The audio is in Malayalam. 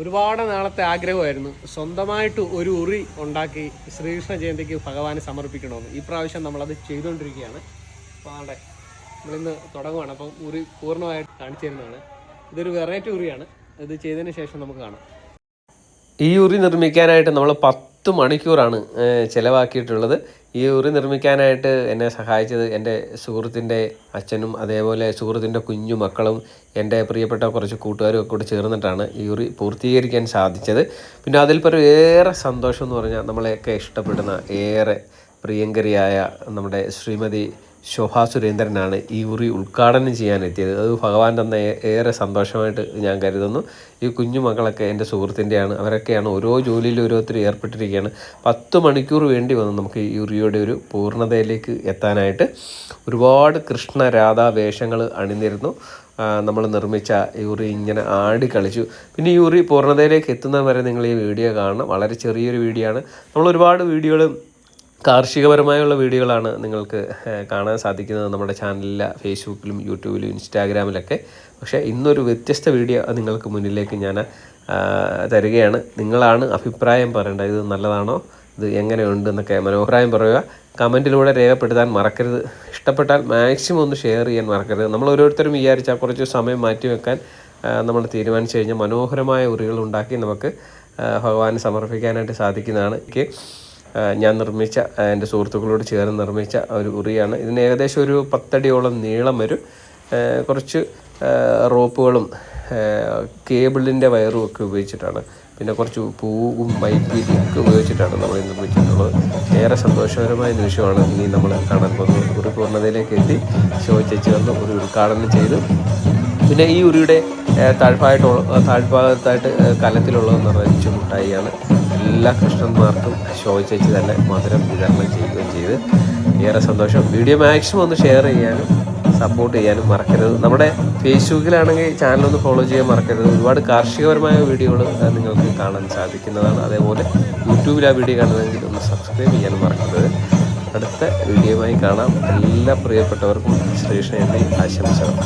ഒരുപാട് നാളത്തെ ആഗ്രഹമായിരുന്നു. സ്വന്തമായിട്ട് ഒരു ഉറി ഉണ്ടാക്കി ശ്രീകൃഷ്ണ ജയന്തിക്ക് ഭഗവാനെ സമർപ്പിക്കണമെന്ന്. ഈ പ്രാവശ്യം നമ്മളത് ചെയ്തുകൊണ്ടിരിക്കുകയാണ്. അപ്പോൾ അവിടെ നമ്മളിന്ന് തുടങ്ങുകയാണ് അപ്പം ഉറി പൂർണമായിട്ട് കാണിച്ചു തരുന്നതാണ്. ഇതൊരു വെറൈറ്റി ഉറിയാണ്. ഇത് ചെയ്തതിന് ശേഷം നമുക്ക് കാണാം. ഈ ഉറി നിർമ്മിക്കാനായിട്ട് നമ്മൾ പത്ത് മണിക്കൂറാണ് ചിലവാക്കിയിട്ടുള്ളത്. ഈ ഉറി നിർമ്മിക്കാനായിട്ട് എന്നെ സഹായിച്ചത് എന്റെ സുഹൃത്തിന്റെ അച്ഛനും അതേപോലെ സുഹൃത്തിന്റെ കുഞ്ഞു മക്കളും എന്റെ പ്രിയപ്പെട്ട കുറച്ച് കൂട്ടുകാരും ഒക്കെ കൂടി ചേർന്നിട്ടാണ് ഈ ഉറി പൂർത്തീകരിക്കാൻ സാധിച്ചത്. പിന്നെ അതിൽ പരം ഏറെ സന്തോഷം എന്ന് പറഞ്ഞാൽ നമ്മളെയൊക്കെ ഇഷ്ടപ്പെടുന്ന ഏറെ പ്രിയങ്കരിയായ നമ്മുടെ ശ്രീമതി ശോഭാ സുരേന്ദ്രനാണ് ഈ ഉറി ഉദ്ഘാടനം ചെയ്യാനെത്തിയത്. അത് ഭഗവാൻ തന്ന ഏറെ സന്തോഷമായിട്ട് ഞാൻ കരുതുന്നു. ഈ കുഞ്ഞു മക്കളൊക്കെ എന്റെ സുഹൃത്തിന്റെയാണ്. അവരൊക്കെയാണ് ഓരോ ജോലിയിൽ ഓരോരുത്തർ ഏർപ്പെട്ടിരിക്കുകയാണ്. പത്ത് മണിക്കൂർ വേണ്ടി വന്നു നമുക്ക് ഈ ഉറിയുടെ ഒരു പൂർണതയിലേക്ക് എത്താനായിട്ട് ഒരുപാട് കൃഷ്ണ രാധാ വേഷങ്ങൾ അണിനിരുന്നു. നമ്മൾ നിർമ്മിച്ച ഉറി ഇങ്ങനെ ആടി കളിച്ചു. പിന്നെ ഉറി പൂർണതയിലേക്ക് എത്തുന്നത് വരെ നിങ്ങൾ ഈ വീഡിയോ കാണണം. വളരെ ചെറിയൊരു വീഡിയോ ആണ്. നമ്മൾ ഒരുപാട് വീഡിയോകൾ കാർഷികപരമായുള്ള വീഡിയോകളാണ് നിങ്ങൾക്ക് കാണാൻ സാധിക്കുന്നത് നമ്മുടെ ചാനലിൽ ഫേസ്ബുക്കിലും യൂട്യൂബിലും ഇൻസ്റ്റാഗ്രാമിലൊക്കെ. പക്ഷേ ഇന്നൊരു വ്യത്യസ്ത വീഡിയോ നിങ്ങൾക്ക് മുന്നിലേക്ക് ഞാൻ തരികയാണ്. നിങ്ങളാണ് അഭിപ്രായം പറയേണ്ടത്. ഇത് നല്ലതാണോ? ഇത് എങ്ങനെയുണ്ട് എന്നൊക്കെ മനോഭിപ്രായം പറയുക. കമന്റിലൂടെ രേഖപ്പെടുത്താൻ മറക്കരുത്. ഇഷ്ടപ്പെട്ടാൽ മാക്സിമം ഒന്ന് ഷെയർ ചെയ്യാൻ മറക്കരുത്. നമ്മൾ ഓരോരുത്തരും വിചാരിച്ചാൽ കുറച്ച് സമയം മാറ്റി വെക്കാൻ നമ്മൾ തീരുമാനിച്ചു കഴിഞ്ഞാൽ മനോഹരമായ ഉറികൾ ഉണ്ടാക്കി നമുക്ക് ഭഗവാന് സമർപ്പിക്കാനായിട്ട് സാധിക്കുന്നതാണ്. എനിക്ക് ഞാൻ നിർമ്മിച്ച എന്റെ സുഹൃത്തുക്കളോട് ചേർന്ന് നിർമ്മിച്ച ഒരു ഉറിയാണ് ഇതിന് ഏകദേശം ഒരു പത്തടിയോളം നീളം വരും. കുറച്ച് റോപ്പുകളും കേബിളിന്റെ വയറും ഒക്കെ ഉപയോഗിച്ചിട്ടാണ്. പിന്നെ കുറച്ച് പൂവും വൈദ്യുതി ഒക്കെ ഉപയോഗിച്ചിട്ടാണ് നമ്മൾ നിർമ്മിച്ചിട്ടുള്ളത്. ഏറെ സന്തോഷകരമായ നിമിഷമാണ് ഇനി നമ്മൾ കാണാൻ പോകുന്നത്. ഉറി പൂർണതയിലേക്ക് എത്തി. ശോചിച്ച് വന്ന് ഒരു ഉദ്ഘാടനം ചെയ്തു. പിന്നെ ഈ ഉറിയുടെ താഴ്ഭാഗമായിട്ട് താഴ്ഭാഗത്തായിട്ട് കലത്തിലുള്ളതെന്ന് പറഞ്ഞാൽ നിറച്ചു മുട്ടായിയാണ് എല്ലാ കൃഷ്ണന്മാർക്കും ശോഭിച്ചേച്ച് തന്നെ മധുരം വിതരണം ചെയ്യുകയും ചെയ്ത്. ഏറെ സന്തോഷം. വീഡിയോ മാക്സിമം ഒന്ന് ഷെയർ ചെയ്യാനും സപ്പോർട്ട് ചെയ്യാനും മറക്കരുത്. നമ്മുടെ ഫേസ്ബുക്കിലാണെങ്കിൽ ഒന്ന് ഫോളോ ചെയ്യാൻ മറക്കരുത്. ഒരുപാട് കാർഷികപരമായ വീഡിയോകൾ നിങ്ങൾക്ക് കാണാൻ സാധിക്കുന്നതാണ്. അതേപോലെ യൂട്യൂബിൽ ആ വീഡിയോ കാണുന്നതെങ്കിൽ ഒന്ന് സബ്സ്ക്രൈബ് ചെയ്യാനും മറക്കരുത്. അടുത്ത വീഡിയോയുമായി കാണാം. എല്ലാ പ്രിയപ്പെട്ടവർക്കും ശ്രീകൃഷ്ണന്റെ ആശംസകൾ.